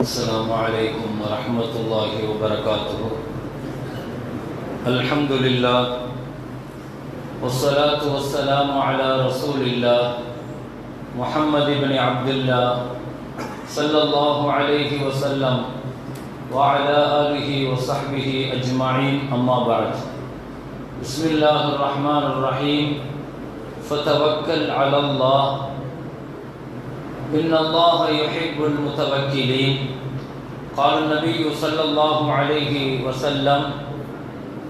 السلام عليكم ورحمة الله وبركاته. الحمد لله والصلاة والسلام على رسول الله محمد بن عبد الله صلى الله عليه وسلم وعلى آله وصحبه أجمعين. أما بعد بسم الله الرحمن الرحيم. فتوكل على الله إن الله يحب المتوكلين قال النبي صلى الله عليه وسلم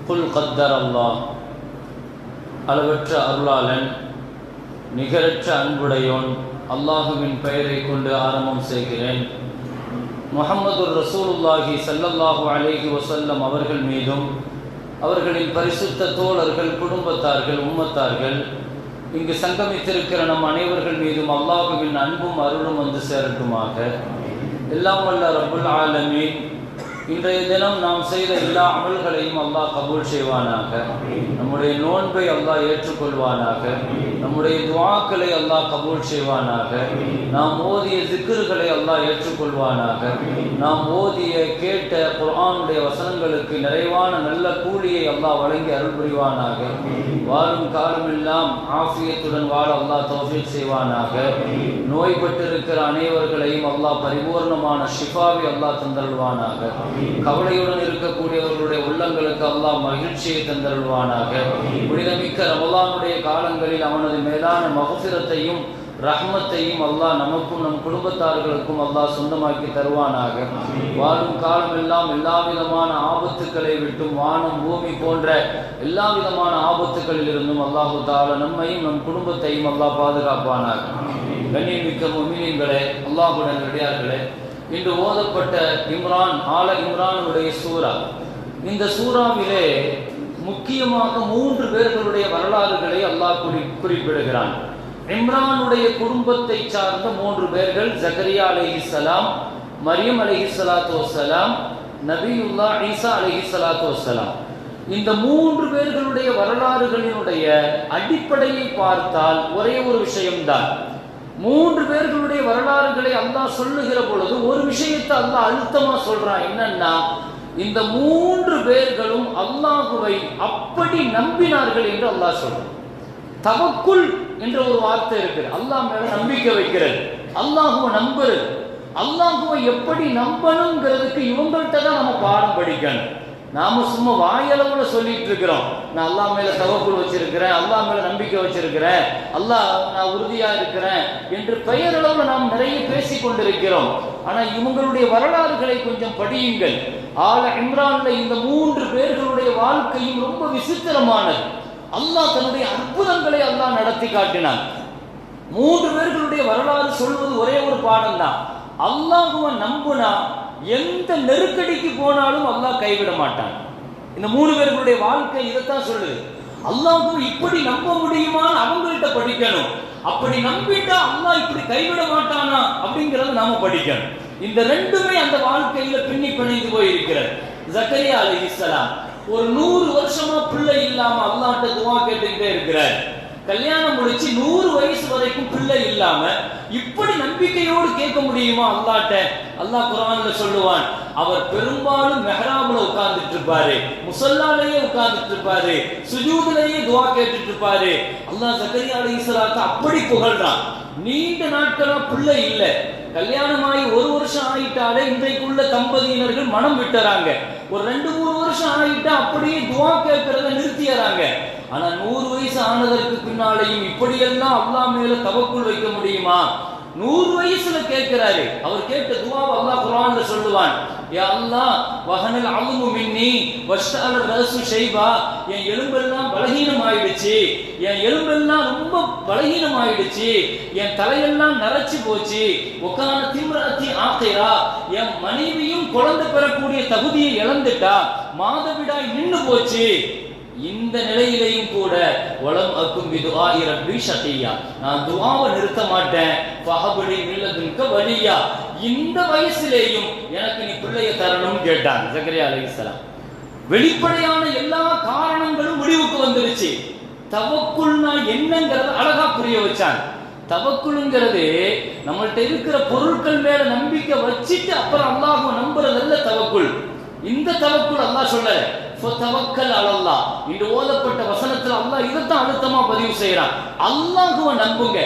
قل قدر الله அளவற்ற அருளாளன் நிகரற்ற அன்புடையோன் அல்லாஹுவின் பெயரை கொண்டு ஆரம்பம் செய்கிறேன் முஹம்மது ரசூலுல்லாஹி ஸல்லல்லாஹு அலைஹி வஸல்லம் அவர்கள் மீதும் அவர்களின் பரிசுத்த தோழர்கள் குடும்பத்தார்கள் உம்மத்தார்கள் இங்கு சங்கமித்திருக்கிற நம் அனைவர்கள் மீதும் அல்லாஹுவின் அன்பும் அருளும் வந்து சேரட்டுமாக. எல்லாம் வல்ல ரபுல் ஆலமீன். இன்றைய தினம் நாம் செய்த எல்லா அமல்களையும் அல்லாஹ் கபூல் செய்வானாக. நம்முடைய நோன்பை அல்லாஹ் ஏற்றுக்கொள்வானாக. நம்முடைய துவாக்களை அல்லாஹ் கபூல் செய்வானாக. நாம் ஓதிய சிக்கர்களை அல்லாஹ் ஏற்றுக்கொள்வானாக. நாம் ஓதிய கேட்ட குர்ஆனுடைய வசனங்களுக்கு நிறைவான நல்ல கூலியை அல்லாஹ் வழங்கி அருள் புரிவானாக. வாழும் காலமெல்லாம் ஆசியத்துடன் வாழ அல்லாஹ் தௌஃபீக் செய்வானாக. நோய்பட்டிருக்கிற அனைவர்களையும் அல்லாஹ் பரிபூர்ணமான ஷிஃபாவை அல்லாஹ் தந்தருள்வானாக. கவலையுடன் இருக்கக்கூடியவர்களுடைய உள்ளங்களுக்கு அல்லாஹ் மகிழ்ச்சியை தந்தருள்வானாக. புனிதமிக்க ரமலானுடைய காலங்களில் அவனது மேலான மகசிரத்தையும் ரஹ்மத்தையும் அல்லாஹ் நமக்கும் நம் குடும்பத்தார்களுக்கும் அல்லாஹ் சொந்தமாக்கி தருவானாக. வாழும் காலமெல்லாம் எல்லா விதமான ஆபத்துக்களை விட்டும் வானம் பூமி போன்ற எல்லா விதமான ஆபத்துக்களில் இருந்தும் அல்லாஹு தால நம்மையும் நம் குடும்பத்தையும் அல்லாஹ் பாதுகாப்பானாக. கண்ணியமிக்க முமினியங்களே அல்லாஹுடன் ரெடியார்களே இன்று ஓதப்பட்ட இம்ரான் ஆல இம்ரானுடைய சூரா இந்த சூறாவிலே முக்கியமாக மூன்று பேர்களுடைய வரலாறுகளை அல்லாஹ் குறி குறிப்பிடுகிறான். இம்ரானுடைய குடும்பத்தை சார்ந்த மூன்று பேர்கள் ஜக்கரியா சலாம் மரியம் அலைஹிஸ்ஸலாத்து வஸ்ஸலாம் நபியுல்லா ஈசா சலாத்து வஸ்ஸலாம் இந்த மூன்று பேர்களுடைய வரலாறுகளினுடைய அடிப்படையை பார்த்தால் ஒரே ஒரு விஷயம்தான். மூன்று பேர்களுடைய வரலாறுகளை அல்லாஹ் சொல்லுகிற பொழுது ஒரு விஷயத்தை அல்லாஹ் அழுத்தமா சொல்றான். என்னன்னா இந்த மூன்று பேர்களும் அல்லாஹுவை அப்படி நம்பினார்கள் என்று அல்லாஹ் சொல்றான். தவக்குள் என்ற ஒரு வார்த்தை இருக்கு அல்லாஹ் மேல நம்பிக்கை வைக்கிறது. அல்லாஹுவை நம்புறது. அல்லாஹுவை எப்படி நம்பணுங்கிறதுக்கு இவங்கள்ட்ட தான் நம்ம பாடம் படிக்கணும். நாம சும்மா வாயளவுல சொல்லிட்டு இருக்கிறோம். நான் அல்லாஹ் மேல தவக்குள் வச்சிருக்கிறேன் அல்லாஹ் மேல நம்பிக்கை வச்சிருக்கிறேன் அல்லாஹ் நான் உறுதியா இருக்கிறேன் என்று பெயரளவுல நாம் நிறைய பேசி கொண்டிருக்கிறோம் ஆனா இவங்களுடைய வரலாறுகளை கொஞ்சம் படியுங்கள். ஆல இம்ரான்ல இந்த மூன்று பேர்களுடைய வாழ்க்கையும் ரொம்ப விசித்திரமானது. அல்லாஹ் தன்னுடைய அற்புதங்களை அல்லாஹ் நடத்தி காட்டினான். மூன்று பேர்களுடைய வரலாறு சொல்வது ஒரே ஒரு பாடம் தான் அல்லாஹுவை நம்புனா எந்த நெருக்கடிக்கு போனாலும் அல்லாஹ் கைவிட மாட்டான். இந்த மூணு பேர்களுடைய வாழ்க்கை இதைத்தான் சொல்லுது. அல்லாஹுவை இப்படி நம்ப முடியுமான்னு அவங்கள்ட்ட படிக்கணும். அப்படி நம்பிட்டா அல்லாஹ் இப்படி கைவிட மாட்டானா அப்படிங்கறத நாம படிக்கணும். இந்த ரெண்டுமே அந்த வாழ்க்கையில பின்னி பிணைந்து போயிருக்கிறது. ஜக்கரியா அலைஹிஸ்ஸலாம் ஒரு நூறு வருஷமா பிள்ளை இல்லாம அல்லாட்ட துவா கேட்டுக்கிட்டே இருக்கிறார். கல்யாணம் முடிச்சு நூறு வயசு வரைக்கும் பிள்ளை இல்லாம இப்படி நம்பிக்கையோடு கேட்க முடியுமா அல்லாட்ட? அல்லாஹ் குரான்ல சொல்லுவான் அவர் பெரும்பாலும் மெஹராபுல உட்கார்ந்துட்டு இருப்பாரு முசல்லாலேயே உட்கார்ந்துட்டு இருப்பாரு சுஜூதுலேயே துவா கேட்டுட்டு இருப்பாரு. அல்லாஹ் ஜக்கரியா அலைஹிஸ்ஸலாத்தை அப்படி புகழ்றான். நீண்ட நாட்களா பிள்ளை இல்லை. கல்யாணமாகி ஒரு வருஷம் ஆயிட்டாலே இன்றைக்குள்ள தம்பதியினர்கள் மனம் விட்டுறாங்க. ஒரு ரெண்டு மூணு வருஷம் ஆயிட்டா அப்படியே துவா கேட்கறத நிறுத்தியறாங்க. ஆனா நூறு வயசு ஆனதற்கு பின்னாலையும் இப்படியெல்லாம் அல்லா மேல தவக்குள் வைக்க முடியுமா? நூறு வயசுல கேட்கிறாரு. அவர் கேட்ட துவாவை அல்லாஹ் குரான்ல சொல்லுவான் யா அல்லாஹ் வஹனல் அலுமு மின்னி வஷ்டால ரசு ஷைபா. என் எலும்பெல்லாம் பலகீனம் ஆயிடுச்சு என் எலும்பெல்லாம் ரொம்ப பலகீனம் ஆயிடுச்சு என் தலையெல்லாம் நரைச்சு போச்சு. உக்கான திம்ரத்தி ஆத்தையா என் மனைவியும் குழந்தை பெறக்கூடிய தகுதியை இழந்துட்டா. மாதவிடாய் நின்று போச்சு. இந்த நிலையிலையும் கூட வளம் அக்கும் விதுவா இரப்பி சத்தியா நான் துவாவை நிறுத்த மாட்டேன். பகபடி மில்லதுக்க வழியா இந்த வயசுலேயும் எனக்கு நீ பிள்ளைய தரணும்னு கேட்டாங்க ஜக்கரியா அலிஸ்லாம் வெளிப்படையான எல்லா காரணங்களும் முடிவுக்கு வந்துருச்சு. தவக்குள்னா என்னங்கிறத அழகா புரிய வச்சாங்க. தவக்குழுங்கிறது நம்மள்ட்ட இருக்கிற பொருட்கள் மேல நம்பிக்கை வச்சுட்டு அப்புறம் அல்லாஹ் நம்புறதல்ல தவக்குள் இந்த தவக்குள் அல்லாஹ் சொல்லல. தவக்கல் அலல்லா. இன்று ஓதப்பட்ட வசனத்துல அல்லாஹ் இதைத்தான் அழுத்தமா பதிவு செய்யறான் அல்லாஹுவ நம்புங்க.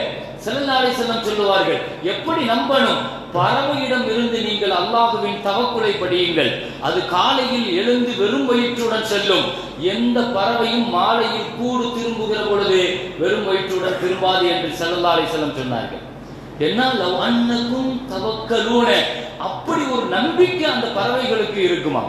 செல்லல்லாரை செல்லம் சொல்லுவார்கள் எப்படி நம்பணும்? பறவையிடம் இருந்து நீங்கள் அல்லாஹுவின் தவக்குலை படியுங்கள். அது காலையில் எழுந்து வெறும் வயிற்றுடன் செல்லும். எந்த பறவையும் மாலையில் கூடு திரும்புகிற பொழுது வெறும் வயிற்றுடன் திரும்பாது என்று செல்லல்லாரை செல்லம் சொன்னார்கள். என்னால் அன்னக்கும் தவக்கலூன. அப்படி ஒரு நம்பிக்கை அந்த பறவைகளுக்கு இருக்குமா?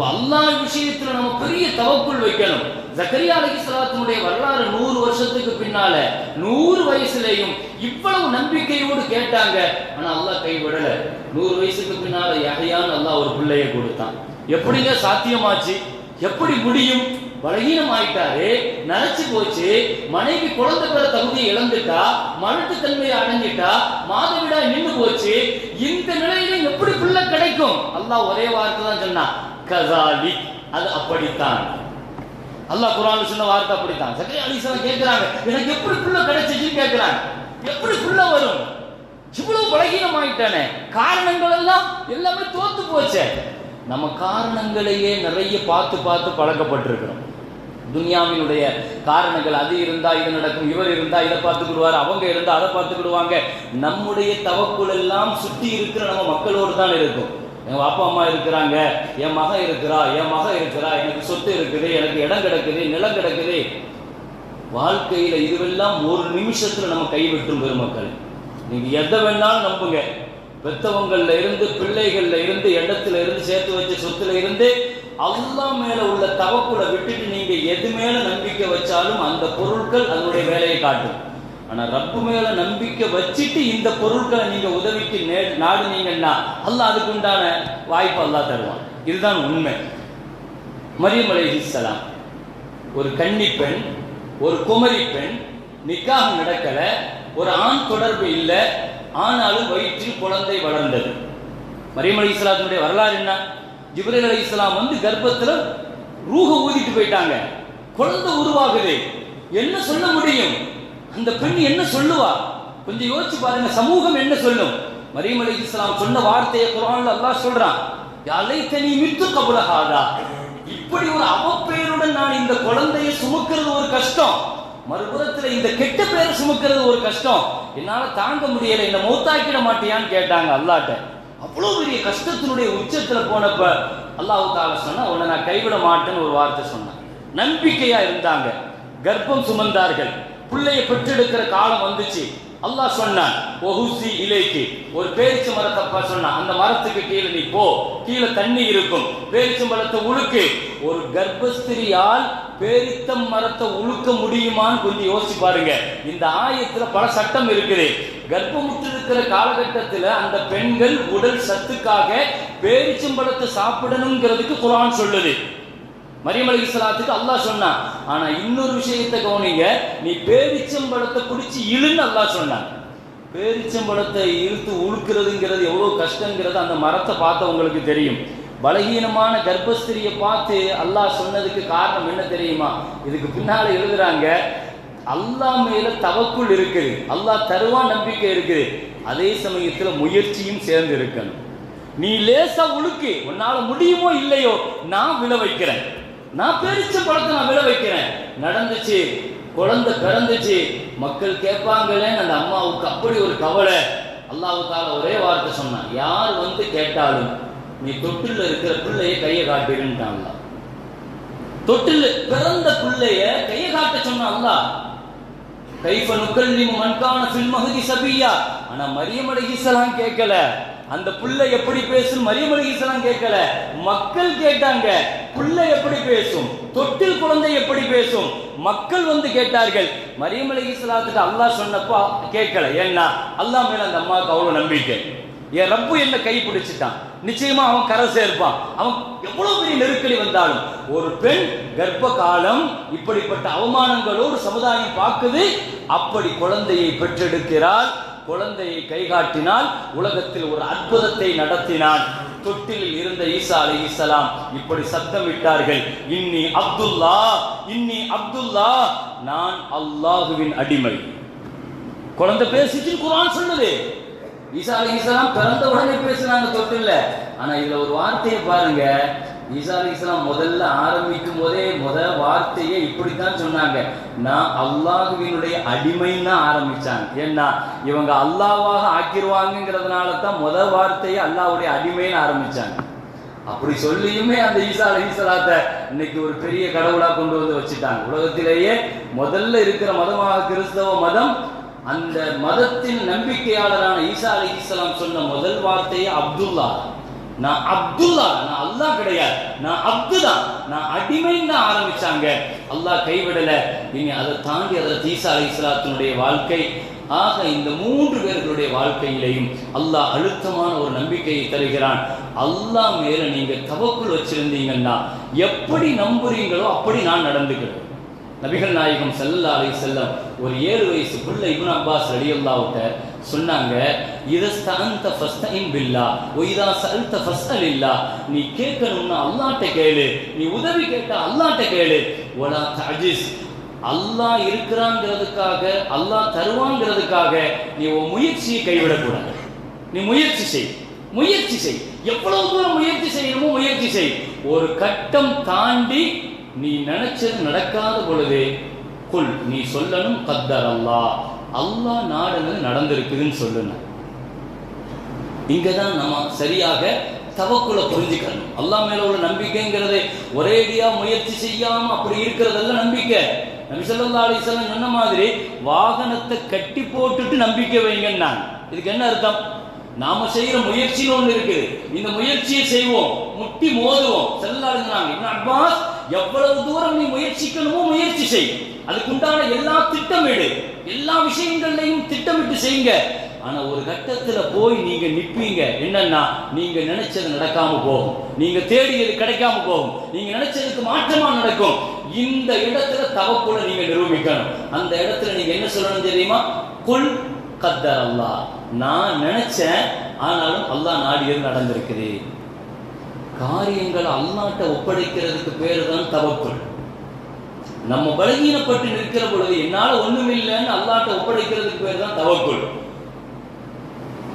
அல்லா விஷயத்துல நம்ம பெரிய தவக்குள் வைக்கணும். ஜக்கரியா அலிஸ்லாத்தினுடைய வரலாறு நூறு வருஷத்துக்கு பின்னால நூறு வயசுலயும் இவ்வளவு நம்பிக்கையோடு கேட்டாங்க. ஆனா அல்லாஹ் கைவிடல. நூறு வயசுக்கு பின்னால யகையான் அல்லாஹ் ஒரு பிள்ளைய கொடுத்தான். எப்படிங்க சாத்தியமாச்சு? எப்படி முடியும்? பலகீனம் ஆயிட்டாரு நரைச்சு போச்சு. மனைவி குழந்தை பெற தகுதியை இழந்துட்டா மலட்டு தன்மையை அடைஞ்சிட்டா மாதவிடா நின்று போச்சு. இந்த நிலையில எப்படி பிள்ளை கிடைக்கும்? அல்லாஹ் ஒரே வார்த்தை தான் சொன்னான். கசாலி. அது அப்படித்தான். அல்லாஹ் குரான் சொன்ன வார்த்தை அப்படித்தான். சக்கரை அலிசலம் கேட்கிறாங்க. எனக்கு எப்படி புள்ள கிடைச்சிச்சுன்னு கேட்கிறாங்க. எப்படி புள்ள வரும்? இவ்வளவு பலகீனம் ஆயிட்டானே காரணங்கள் எல்லாம் எல்லாமே தோத்து போச்சே. நம்ம காரணங்களையே நிறைய பார்த்து பார்த்து பழக்கப்பட்டிருக்கிறோம். துன்யாவினுடைய காரணங்கள் அது இருந்தா இது நடக்கும் இவர் இருந்தா இதை பார்த்துக்கிடுவார் அவங்க இருந்தா அதை பார்த்துக்கிடுவாங்க. நம்முடைய தவக்குள் எல்லாம் சுற்றி இருக்கிற நம்ம மக்களோடு தான் இருக்கும். எங்கள் அப்பா அம்மா இருக்கிறாங்க. என் மகன் இருக்கிறா என் மகன் இருக்கிறா. எனக்கு சொத்து இருக்குது எனக்கு இடம் கிடக்குது நிலம் கிடக்குது. வாழ்க்கையில இதுவெல்லாம் ஒரு நிமிஷத்துல நம்ம கைவிட்டும் பெருமக்கள். நீங்க எதை வேணாலும் நம்புங்க. பெத்தவங்கள்ல இருந்து பிள்ளைகள்ல இருந்து இடத்துல இருந்து சேர்த்து வச்ச சொத்துல இருந்து அல்லா மேல உள்ள தவக்குல விட்டுட்டு நீங்க எது மேல நம்பிக்கை வச்சாலும் அந்த பொருட்கள் அதனுடைய வேலையை காட்டும். ஆனா ரப்பு மேல நம்பிக்கை வச்சுட்டு இந்த பொருட்களை நீங்க உதவிக்கு நே- நாடுனீங்கன்னா அல்ல அதுக்கு உண்டான வாய்ப்பு அல்லா தருவான். இதுதான் உண்மை. மரியம் அலைஹிஸ்ஸலாம் ஒரு கன்னி பெண் ஒரு குமரி பெண் நிக்காக நடக்கல ஒரு ஆண் தொடர்பு இல்லை ஆனாலும் வயிற்றில் குழந்தை வளர்ந்தது. மரியம் அலி இஸ்லாத்தினுடைய வரலாறு என்ன? ஜிப்ரேல் அலி இஸ்லாம் வந்து கர்ப்பத்தில் ரூக ஊதிட்டு போயிட்டாங்க. குழந்தை உருவாகுது. என்ன சொல்ல முடியும்? அந்த பெண் என்ன சொல்லுவா? கொஞ்சம் யோசிச்சு பாருங்க சமூகம் என்ன சொல்லும்? மரியம் அலி இஸ்லாம் சொன்ன வார்த்தையை குரான்ல அல்லாஹ் சொல்றான். தனி மித்து கபுலகாதா இப்படி ஒரு அவப்பெயருடன் நான் இந்த குழந்தையை சுமக்கிறது ஒரு கஷ்டம். மறுபுறத்துல இந்த கெட்ட பேரை சுமக்கிறது ஒரு கஷ்டம். என்னால தாங்க முடியல என்ன மௌத்தாக்கிட மாட்டியான்னு கேட்டாங்க அல்லாட்ட. அவ்வளவு பெரிய கஷ்டத்தினுடைய உச்சத்துல போனப்ப அல்லாஹு தால சொன்னா உன்னை நான் கைவிட மாட்டேன்னு ஒரு வார்த்தை சொன்னேன். நம்பிக்கையா இருந்தாங்க. கர்ப்பம் சுமந்தார்கள். பிள்ளைய பெற்றெடுக்கிற காலம் வந்துச்சு. அல்லாஹ் சொன்னான் ஒஹுசி இலைக்கு. ஒரு பேரிச்சு மரத்தப்பா சொன்னான் அந்த மரத்துக்கு கீழே நீ போ கீழே தண்ணி இருக்கும். பேரிச்சு மரத்தை உழுக்கு. ஒரு கர்ப்பஸ்திரியால் பேரித்தம் மரத்தை உழுக்க முடியுமான்னு கொஞ்சம் யோசிச்சு பாருங்க. இந்த ஆயத்துல பல சட்டம் இருக்குது. கர்ப்பமுற்று இருக்கிற காலகட்டத்தில் அந்த பெண்கள் உடல் சத்துக்காக பேரிச்சம்பழத்தை சாப்பிடணுங்கிறதுக்கு குரான் சொல்லுது. மரியம் அலி இஸ்லாத்துக்கு அல்லாஹ் சொன்னான். ஆனா இன்னொரு விஷயத்தை கவனிங்க. நீ பேரிச்சம்பழத்தை பிடிச்சி இழுன்னு அல்லாஹ் சொன்னான். பேரிச்சம்பழத்தை இழுத்து உழுக்கிறதுங்கிறது எவ்வளவு கஷ்டங்கிறது அந்த மரத்தை பார்த்தவங்களுக்கு தெரியும். பலகீனமான கர்ப்பஸ்திரியை பார்த்து அல்லாஹ் சொன்னதுக்கு காரணம் என்ன தெரியுமா? இதுக்கு பின்னால எழுதுறாங்க அல்லாஹ் மேல தவக்குள் இருக்குது. அல்லாஹ் தருவா நம்பிக்கை இருக்குது. அதே சமயத்துல முயற்சியும் சேர்ந்து இருக்கணும் நீ லேசா உழுக்கு. உன்னால முடியுமோ இல்லையோ நான் விழ வைக்கிறேன். நான் பெருச்ச பழத்தை நான் விழ வைக்கிறேன். நடந்துச்சு குழந்தை பிறந்துச்சு மக்கள் கேட்பாங்களேன்னு அந்த அம்மாவுக்கு அப்படி ஒரு கவலை. அல்லாவுக்கால ஒரே வார்த்தை சொன்னான் யார் வந்து கேட்டாலும் நீ தொட்டில் இருக்கிற பிள்ளைய கையை காட்டுகின்றான் தொட்டில் பிறந்த பிள்ளைய கையை காட்ட சொன்னான் அல்லாஹ். கைஃப நீ மன்கான ஃபில் மஹதி சபியா. ஆனா மரியம் அலைஹிஸ்ஸலாம் கேட்கல. அந்த புள்ள எப்படி பேசும்? மரியம் கேட்கல. மக்கள் கேட்டாங்க புள்ள எப்படி பேசும்? தொட்டில் குழந்தை எப்படி பேசும்? மக்கள் வந்து கேட்டார்கள். மரியம் அல்லாஹ் சொன்னப்போ கேட்கல. ஏன்னா அல்லாஹ் மேல அந்த அம்மாவுக்கு அவ்வளவு நம்பிக்கை. என் ரப்பு என்ன கை பிடிச்சிட்டான்? நிச்சயமா அவன் கரை சேர்ப்பான். அவன் எவ்வளவு பெரிய நெருக்கடி வந்தாலும் ஒரு பெண் கர்ப்ப காலம் இப்படிப்பட்ட அவமானங்களோடு சமுதாயம் பார்க்குது அப்படி குழந்தையை பெற்றெடுக்கிறார் குழந்தையை கைகாட்டினால் உலகத்தில் ஒரு அற்புதத்தை நடத்தினான். தொட்டிலில் இருந்த ஈசா அலைஹிஸ்ஸலாம் இப்படி சத்தமிட்டார்கள் இன்னி அப்துல்லா இன்னி அப்துல்லா நான் அல்லாஹுவின் அடிமை. குழந்தை பேசிச்சு குரான் சொன்னது. ஈசா அலி இஸ்லாம் பிறந்த உடனே பேசுனாங்க தொட்டு இல்ல ஆனா இதுல ஒரு வார்த்தையை பாருங்க. ஈசா அலி இஸ்லாம் முதல்ல ஆரம்பிக்கும் போதே முத வார்த்தையை இப்படித்தான் சொன்னாங்க. நான் அல்லாஹுவினுடைய அடிமைன்னு தான் ஆரம்பிச்சாங்க. ஏன்னா இவங்க அல்லாவாக ஆக்கிருவாங்கிறதுனால தான் முத வார்த்தையை அல்லாஹ்வுடைய அடிமைன்னு ஆரம்பிச்சாங்க. அப்படி சொல்லியுமே அந்த ஈசா அலிசலாத்த இன்னைக்கு ஒரு பெரிய கடவுளா கொண்டு வந்து வச்சுட்டாங்க. உலகத்திலேயே முதல்ல இருக்கிற மதமாக கிறிஸ்தவ மதம் அந்த மதத்தின் நம்பிக்கையாளரான ஈசா அலி இஸ்லாம் சொன்ன முதல் வார்த்தையே அப்துல்லா. நான் அப்துல்லா நான் அல்லாஹ் கிடையாது. நான் அப்து தான் நான் அடிமைன்னு தான் ஆரம்பிச்சாங்க. அல்லாஹ் கைவிடல. இனி அதை தாண்டி அதை தீசா அலி இஸ்லாத்தினுடைய வாழ்க்கை ஆக இந்த மூன்று பேர்களுடைய வாழ்க்கையிலையும் அல்லாஹ் அழுத்தமான ஒரு நம்பிக்கையை தருகிறான். அல்லாஹ் மேல நீங்க தவக்குள் வச்சிருந்தீங்கன்னா எப்படி நம்புறீங்களோ அப்படி நான் நடந்துக்கிறேன். நபிகள் நாயகம் செல்லா அலி செல்லம் ஒரு ஏழு வயசு பிள்ளை இபுன் அப்பாஸ் ரலியல்லாஹுட்ட சொன்னாங்க இதஸ்தஅந்த ஃபஸ்தஇன் பில்லா வ இதா சஅல்த இல்லா நீ கேட்கணும்னா அல்லாட்ட கேளு நீ உதவி கேட்டா அல்லாட்ட கேளு ஒலா தஜிஸ் அல்லாஹ் இருக்கிறாங்கிறதுக்காக அல்லாஹ் தருவாங்கிறதுக்காக நீ உன் முயற்சியை கைவிடக்கூடாது. நீ முயற்சி செய் முயற்சி செய். எவ்வளவு தூரம் முயற்சி செய்யணுமோ முயற்சி செய். ஒரு கட்டம் தாண்டி நீ நினைச்சது நடக்காத பொழுது குல் நீ சொல்லணும் கத்தர் அல்லாஹ். அல்லாஹ் நாடுனது நடந்திருக்குதுன்னு இங்கே தான் நம்ம சரியாக தவக்குள்ள புரிஞ்சுக்கணும். அல்லா மேல உள்ள நம்பிக்கைங்கிறது ஒரேடியா முயற்சி செய்யாம அப்படி இருக்கிறதெல்லாம் நம்பிக்கை. நபி சொல்லா அலைஹி சொன்ன மாதிரி வாகனத்தை கட்டி போட்டுட்டு நம்பிக்கை வைங்கன்னாங்க. இதுக்கு என்ன அர்த்தம்? நாம செய்யற முயற்சின்னு ஒண்ணு இருக்குது இந்த முயற்சியை செய்வோம். முட்டி மோதுவோம். செல்லாருங்கிறாங்க இப்னு எவ்வளவு தூரம் நீ முயற்சிக்கணுமோ முயற்சி செய். அதுக்குண்டான எல்லா திட்டமிடு. எல்லா விஷயங்கள்லையும் திட்டமிட்டு செய்யுங்க. ஆனா ஒரு கட்டத்துல போய் நீங்க நிற்பீங்க என்னன்னா நீங்க நினைச்சது நடக்காம போகும். நீங்க தேடியது கிடைக்காம போகும். நீங்க நினைச்சதுக்கு மாற்றமா நடக்கும். இந்த இடத்துல தவக்குல நீங்க நிரூபிக்கணும். அந்த இடத்துல நீங்க என்ன சொல்லணும் தெரியுமா? கொல் கத்தர் அல்லாஹ் நான் நினைச்சேன் ஆனாலும் அல்லாஹ் நாடியது நடந்திருக்குது. காரியங்களை அல்லாட்ட ஒப்படைக்கிறதுக்கு பேரு தான் தவக்குள் நம்ம பலகீனப்பட்டு நிற்கிற பொழுது என்னால ஒண்ணுமில்லைன்னு அல்லாட்ட ஒப்படைக்கிறதுக்கு பேர் தான் தவக்குள்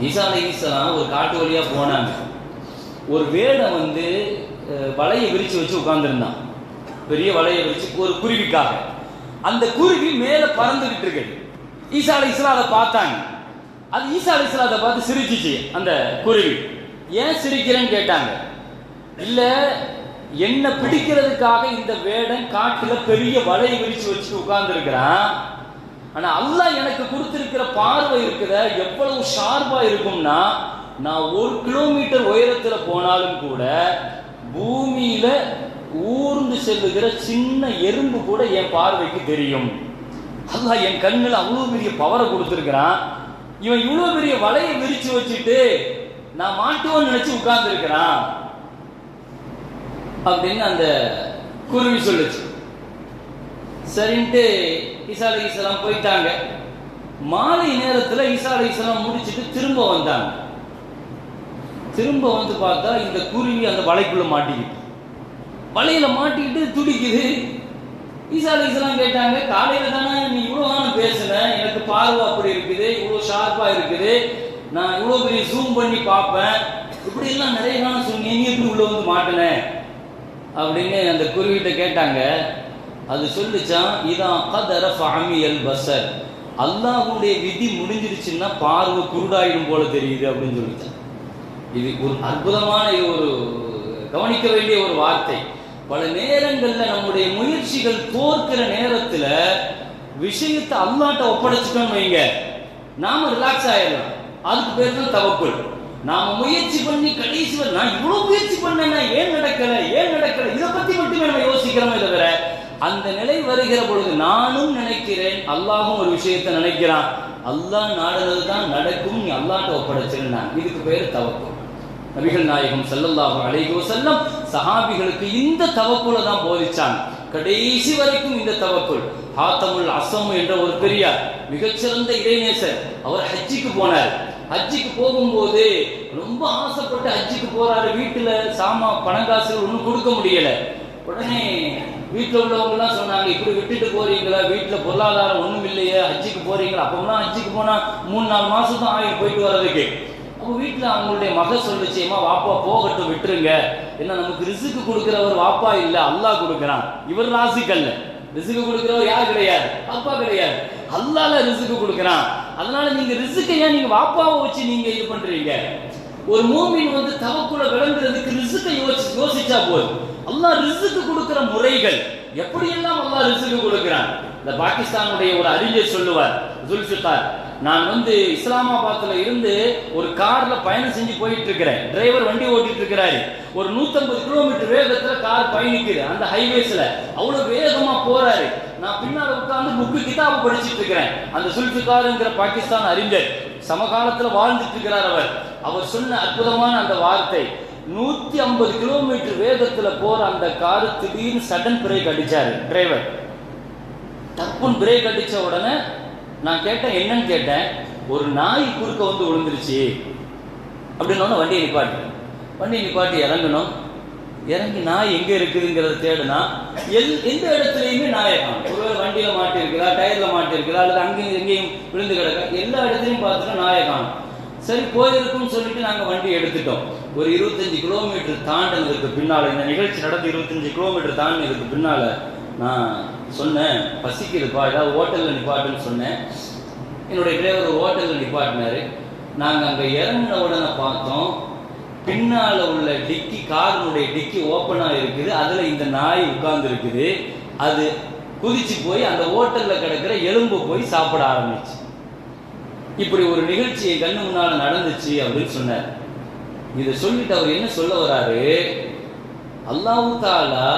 ஈசா அலைஹிஸ்ஸலாம் ஒரு காட்டு வழியாக போனாங்க. ஒரு வேடம் வந்து வலையை விரித்து வச்சு உட்காந்துருந்தான் பெரிய வலையை விரித்து ஒரு குருவிக்காக. அந்த குருவி மேலே பறந்துக்கிட்டு இருக்கு. ஈசா அலைஹிஸ்ஸலாம் அதை பார்த்தாங்க. அது ஈசா அலைஹிஸ்ஸலாம் அதை பார்த்து சிரிச்சிச்சு அந்த குருவி. ஏன் சிரிக்கிறேன்னு கேட்டாங்க. இல்லை என்ன பிடிக்கிறதுக்காக இந்த வேடன் காட்டில் பெரிய வலையை விரித்து வச்சுட்டு உட்கார்ந்துருக்கிறான். ஆனா அல்லாஹ் எனக்கு கொடுத்திருக்கிற பார்வை இருக்குத எவ்வளவு ஷார்ப்பா இருக்கும்னா நான் ஒரு கிலோமீட்டர் உயரத்துல போனாலும் கூட பூமியில ஊர்ந்து செல்லுகிற சின்ன எறும்பு கூட என் பார்வைக்கு தெரியும். அல்லாஹ் என் கண்ணில் அவ்வளவு பெரிய பவரை கொடுத்துருக்கிறான். இவன் இவ்வளவு பெரிய வலையை விரிச்சு வச்சுட்டு நான் மாட்டுவோன்னு நினைச்சு உட்கார்ந்து இருக்கிறான் அப்படின்னு அந்த குருவி சொல்லுச்சு. சரின்ட்டு ஈசா அலி இஸ்லாம் போயிட்டாங்க. மாலை நேரத்தில் ஈசா அலி இஸ்லாம் முடிச்சிட்டு திரும்ப வந்தாங்க. திரும்ப வந்து பார்த்தா இந்த குருவி அந்த வலைக்குள்ளே மாட்டிக்கிட்டு. வலையில் மாட்டிக்கிட்டு துடிக்குது. ஈசா அலி இஸ்லாம் கேட்டாங்க காலையில் தானே நீ இவ்வளோ நாள் பேசுன? எனக்கு பார்வை அப்படி இருக்குது இவ்வளோ ஷார்ப்பாக இருக்குது. நான் இவ்வளோ பெரிய ஜூம் பண்ணி பார்ப்பேன். இப்படி எல்லாம் நிறைய காலம் சொன்னேன் நீ எப்படி உள்ளே வந்து மாட்டின? அப்படின்னு அந்த குருவிகிட்ட கேட்டாங்க. அது சொல்லிச்சான் இதான் கதர ஃபஅமியல் பசர் அல்லாஹுடைய விதி முடிஞ்சிருச்சுன்னா பார்வை குருடாயிடும் போல தெரியுது அப்படின்னு சொல்லிச்சான் இது ஒரு அற்புதமான ஒரு கவனிக்க வேண்டிய ஒரு வார்த்தை. பல நேரங்களில் நம்முடைய முயற்சிகள் தோற்கிற நேரத்தில் விஷயத்தை அல்லாட்ட ஒப்படைச்சிட்டோம் வைங்க. நாம ரிலாக்ஸ் ஆயிடலாம். அதுக்கு பேர் தான் தவக்குள். நாம முயற்சி பண்ணி கடைசி நான் இவ்வளவு முயற்சி பண்ணேன்னா ஏன் நடக்கல? ஏன் நடக்கல? இதை பத்தி மட்டுமே நம்ம யோசிக்கிறோமே தவிர அந்த நிலை வருகிற பொழுது நானும் நினைக்கிறேன் அல்லாஹும் ஒரு விஷயத்தை நினைக்கிறான். அல்லாஹ் நாடுறது தான் நடக்கும் நீ அல்லாட்ட ஒப்படைச்சிருந்தான். இதுக்கு பேர் தவக்கம் நபிகள் நாயகம் செல்லல்லாஹும் அழைகோ செல்லம் சஹாபிகளுக்கு இந்த தவக்குல தான் போதிச்சாங்க. கடைசி வரைக்கும் இந்த தவக்குள் ஹாத்தமுல் அசம் என்ற ஒரு பெரியார் மிகச்சிறந்த இறைநேசர் அவர் ஹஜ்ஜிக்கு போனார். ஹஜ்ஜிக்கு போகும்போது ரொம்ப ஆசைப்பட்டு ஹஜ்ஜிக்கு போறாரு. வீட்டுல சாமா பணங்காசுகள் ஒன்றும் கொடுக்க முடியல. உடனே வீட்டில் உள்ளவங்கலாம் சொன்னாங்க இப்படி விட்டுட்டு போறீங்களா வீட்டில் பொருளாதாரம் ஒன்றும் இல்லையே அஜிக்கு போறீங்களா. அப்போலாம் அஜிக்கு போனால் மூணு நாலு மாதம் தான் ஆகி போயிட்டு வர்றதுக்கு. அப்போ வீட்டில் அவங்களுடைய மக சொல்லுச்சேம்மா வாப்பா போகட்டும் விட்டுருங்க. என்ன நமக்கு ரிசுக்கு கொடுக்குறவர் வாப்பா இல்லை அல்லாஹ் கொடுக்குறான். இவர் ராசிக்கல்ல ரிசுக்கு கொடுக்குறவர் யார் கிடையாது? அப்பா கிடையாது. அல்லால ரிசுக்கு கொடுக்குறான். அதனால நீங்க ரிசுக்கை ஏன் நீங்க வாப்பாவை வச்சு நீங்க இது பண்றீங்க? ஒரு மூமின் வந்து தவக்குள்ள விளங்குறதுக்கு ரிசுக்கை யோசி யோசிச்சா போதும். அல்லாஹ் ரிசுக்கு கொடுக்கிற முறைகள். எப்படியெல்லாம் அல்லாஹ் ரிசுக்கு கொடுக்கிறான்? இந்த பாகிஸ்தானுடைய ஒரு அறிஞர் சொல்லுவார் ஜுல்ஃபிகார் நான் வந்து இஸ்லாமாபாத்ல இருந்து ஒரு கார்ல பயணம் செஞ்சு போயிட்டு இருக்கிறேன் டிரைவர் வண்டி ஓட்டிட்டு இருக்கிறாரு ஒரு 150 கிலோமீட்டர் வேகத்துல கார் பயணிக்குது. அந்த ஹைவேஸ்ல அவ்வளவு வேகமா போறாரு. நான் பின்னால உட்கார்ந்து புக்கு கிதாபு படிச்சிட்டு இருக்கிறேன் அந்த சுல்ஃபிகாருங்கிற பாகிஸ்தான் அறிஞர் சமகாலத்துல வாழ்ந்துட்டு இருக்கிறார் அவர். அவர் சொன்ன அற்புதமான அந்த வார்த்தை நூத்தி ஐம்பது கிலோமீட்டர் வேகத்துல போற அந்த காரு திடீர்னு சடன் பிரேக் அடிச்சாரு. டிரைவர் டப்புன்னு பிரேக் அடிச்ச உடனே நான் கேட்டேன் என்னன்னு கேட்டேன் ஒரு நாய் குறுக்க வந்து விழுந்துருச்சு. அப்படின்னு வண்டியை நிப்பாட்டு வண்டியை நிப்பாட்டி இறங்கணும். இறங்கி நாய் எங்க இருக்குதுங்கிறத தேடுனா எல் எந்த இடத்துலையுமே நாய் ஒருவேளை வண்டியில மாட்டிருக்கிறா டயர்ல மாட்டி அல்லது அங்கேயும் எங்கேயும் விழுந்து கிடக்க எல்லா இடத்துலையும் பார்த்துட்டு நாயை காணும். சரி போயிருக்கும்னு சொல்லிட்டு நாங்கள் வண்டி எடுத்துட்டோம். ஒரு இருபத்தஞ்சு கிலோமீட்டர் தாண்டினதுக்கு பின்னால இந்த நிகழ்ச்சி நடந்து இருபத்தஞ்சு கிலோமீட்டர் தாண்டினதுக்கு பின்னால் நான் சொன்னேன் பசிக்குதுப்பா ஏதாவது ஹோட்டலில் நிப்பாட்டுன்னு சொன்னேன். என்னுடைய டிரைவர் ஒரு ஹோட்டலில் நிப்பாட்டினாரு. நாங்கள் அங்கே இறங்கின உடனே பார்த்தோம் பின்னால் உள்ள டிக்கி காரினுடைய டிக்கி ஓப்பனாக இருக்குது. அதில் இந்த நாய் உட்கார்ந்துருக்குது அது குதிச்சு போய் அந்த ஹோட்டலில் கிடக்கிற எலும்பு போய் சாப்பிட ஆரம்பிச்சு. இப்படி ஒரு நிகழ்ச்சி கண்ணு முன்னால் நடந்துச்சு அப்படின்னு சொன்னார். இதை சொல்லிட்டு அவர் என்ன சொல்ல வராரு? அல்லாஹு தாலா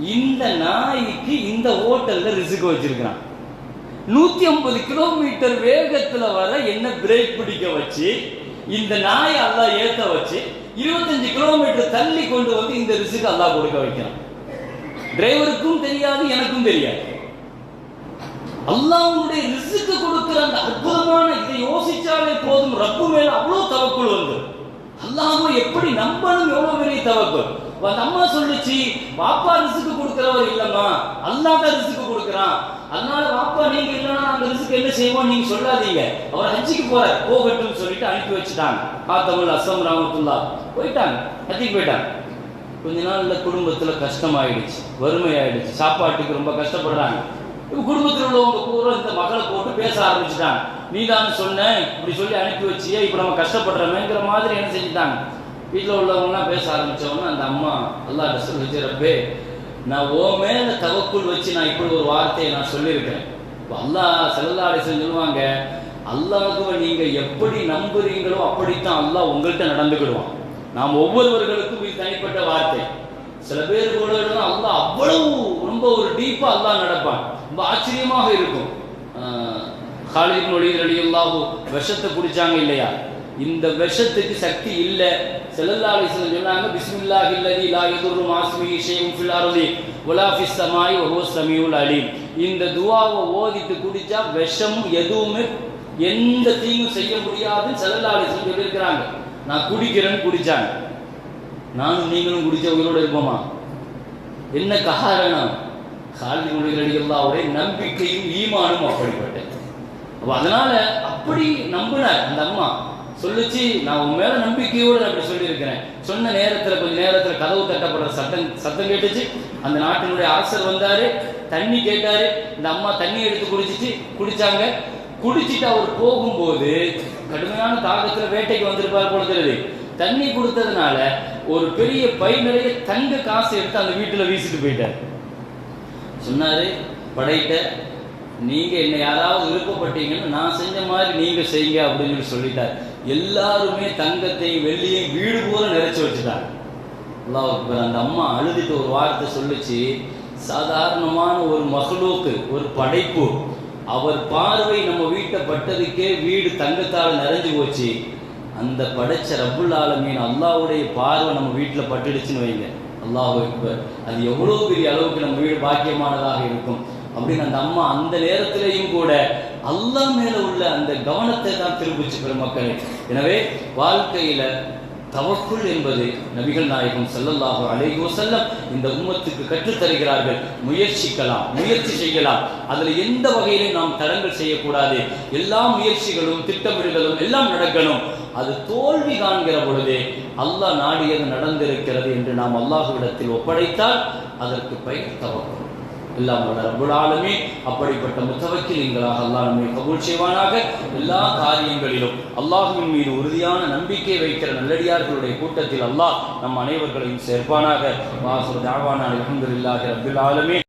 இந்த நாய்க்கு இந்த ஹோட்டல்ல ரிசுக்கு வச்சிருக்கிறான். நூத்தி ஐம்பது கிலோமீட்டர் வேகத்துல வர என்ன பிரேக் பிடிக்க வச்சு இந்த நாயை அல்லாஹ் ஏத்த வச்சு இருபத்தஞ்சு கிலோமீட்டர் தள்ளி கொண்டு வந்து இந்த ரிசுக்கு அல்லாஹ் கொடுக்க வைக்கிறான். டிரைவருக்கும் தெரியாது எனக்கும் தெரியாது. அல்லாவுடைய ரிசுக்கு கொடுக்கிற அந்த அற்புதமான இதை யோசிச்சாலே போதும் ரப்பு மேல அவ்வளவு தவக்குள் வந்து அல்லாஹ்வை எப்படி நம்பணும் எவ்வளவு பெரிய தவக்குள் அந்த அம்மா சொல்லுச்சு பாப்பா ரிசுக்கு கொடுக்கிறவர் இல்லம்மா. அல்லாஹ் தான் ரிசுக்கு கொடுக்கிறான். அதனால பாப்பா நீங்க இல்லைன்னா அந்த ரிசுக்கு என்ன செய்வோம் நீங்க சொல்லாதீங்க. அவர் ஹஜ்ஜிக்கு போறார் போகட்டும் சொல்லிட்டு அனுப்பி வச்சுட்டாங்க. காத்தமிழ் அஸ்ஸம் ராமத்துல்லா போயிட்டாங்க ஹஜ்ஜிக்கு போயிட்டாங்க. கொஞ்ச நாள்ல குடும்பத்துல கஷ்டமாயிடுச்சு வறுமை ஆயிடுச்சு சாப்பாட்டுக்கு ரொம்ப கஷ்டப்படுறாங்க. இப்ப குடும்பத்தில் உள்ளவங்க பூரா இந்த மகளை போட்டு பேச ஆரம்பிச்சுட்டாங்க. நீ தான் சொன்ன இப்படி சொல்லி அனுப்பி வச்சியே இப்ப நம்ம கஷ்டப்படுறோமேங்கிற மாதிரி என்ன செஞ்சுட்டாங்க. வீட்டில் உள்ளவங்கலாம் பேச ஆரம்பித்தவங்க அந்த அம்மா அல்லாஹ் சொல்லி ரப்பே நான் ஓ மேல தவக்குள் வச்சு நான் இப்படி ஒரு வார்த்தையை நான் சொல்லியிருக்கிறேன் அல்லா செல்லாடி செல்லல்லாடி சொல்லுவாங்க அல்லாஹுவை நீங்கள் எப்படி நம்புறீங்களோ அப்படித்தான் அல்லாஹ் உங்கள்கிட்ட நடந்துக்கிடுவான். நாம் ஒவ்வொருவர்களுக்கும் இது தனிப்பட்ட வார்த்தை. சில பேர் கூட அல்லா அவ்வளவு ரொம்ப ஒரு டீப்பாக அல்லா நடப்பான். ரொம்ப ஆச்சரியமாக இருக்கும். ஹாலித் மொழி அலியுல்லாஹு விஷத்தை குடிச்சாங்க இல்லையா? இந்த விஷத்துக்கு சக்தி இல்லை. செல்லல்லா அலிஸ்லம் சொன்னாங்க பிஸ்மில்லா இல்லதி லா யதுர்ரு மாஸ்மிஹி ஷைஉன் ஃபில் அர்தி வலா ஃபிஸ் அலீம் இந்த துவாவை ஓதிட்டு குடிச்சா விஷம் எதுவுமே எந்த தீங்கும் செய்ய முடியாதுன்னு செல்லல்லா அலிஸ்லம் சொல்லியிருக்கிறாங்க. நான் குடிக்கிறேன்னு குடிச்சாங்க. நானும் நீங்களும் குடிச்ச உயிரோடு இருப்போமா? என்ன காரணம் கால்வி மொழிகளுடைய நம்பிக்கையும் ஈமானும் அப்படிப்பட்டது. அப்போ அதனால் அப்படி நம்பினார் அந்த அம்மா. சொல்லுச்சு நான் உன் மேல நம்பிக்கையோடு நான் அப்படி சொல்லியிருக்கிறேன். சொன்ன நேரத்தில் கொஞ்ச நேரத்தில் கதவு தட்டப்படுற சத்தம் சத்தம் கேட்டுச்சு. அந்த நாட்டினுடைய அரசர் வந்தாரு தண்ணி கேட்டாரு. இந்த அம்மா தண்ணி எடுத்து குடிச்சிச்சு குடிச்சாங்க. குடிச்சிட்டு அவர் போகும்போது கடுமையான தாகத்துல வேட்டைக்கு வந்திருப்பார் போல தெரியுது. தண்ணி கொடுத்ததுனால ஒரு பெரிய பை நிறைய தங்க காசு எடுத்து அந்த வீட்டுல வீசிட்டு போயிட்டார். சொன்னாரு படைத்த நீங்க என்ன யாராவது விருப்பப்பட்டீங்கன்னு நான் செஞ்ச மாதிரி நீங்க செய்யுங்க அப்படின்னு சொல்லி சொல்லிட்டார். எல்லாருமே தங்கத்தையும் வெள்ளியையும் வீடு போல நிறைச்சி வச்சுட்டாங்க. அல்லாஹ் அக்பர். அந்த அம்மா அழுதுட்டு ஒரு வார்த்தை சொல்லிச்சு. சாதாரணமான ஒரு மகளூக்கு ஒரு படைப்பு. அவர் பார்வை நம்ம வீட்டை பட்டதுக்கே வீடு தங்கத்தால் நிறைஞ்சு போச்சு. அந்த படைச்ச ரப்புல் ஆலமீன் அல்லாவுடைய பார்வை நம்ம வீட்டில் பட்டுடுச்சுன்னு வைங்க. அல்லாஹ் அக்பர் அது எவ்வளோ பெரிய அளவுக்கு நம்ம வீடு பாக்கியமானதாக இருக்கும். அப்படின்னு அந்த அம்மா அந்த நேரத்திலையும் கூட அல்லா மேல உள்ள அந்த கவனத்தை தான் திருப்பிச்சு பெருமக்களே எனவே வாழ்க்கையில தவக்குள் என்பது நபிகள் நாயகம் ஸல்லல்லாஹு அலைஹி செல்லம் இந்த உம்மத்துக்கு கற்றுத் தருகிறார்கள். முயற்சிக்கலாம் முயற்சி செய்யலாம். அதில் எந்த வகையிலும் நாம் தடங்கள் செய்யக்கூடாது. எல்லா முயற்சிகளும் திட்டமிடுதலும் எல்லாம் நடக்கணும். அது தோல்வி காண்கிற பொழுதே அல்லாஹ் நாடியது நடந்திருக்கிறது என்று நாம் அல்லாஹுவிடத்தில் ஒப்படைத்தால் அதற்கு பெயர் தவக்கம் எல்லாம் ரபுலாலுமே ரப்புல் ஆலமீன். அப்படிப்பட்ட முத்தவக்கிலீங்களாக அல்லாஹ் நம்மை கபூல் செய்வானாக. எல்லா காரியங்களிலும் அல்லாஹுவின் மீது உறுதியான நம்பிக்கை வைக்கிற நல்லடியார்களுடைய கூட்டத்தில் அல்லாஹ் நம் அனைவர்களையும் சேர்ப்பானாக. வாசுர் தாவானா அல்ஹம்துலில்லாஹி ரப்பில் ஆலமீன்.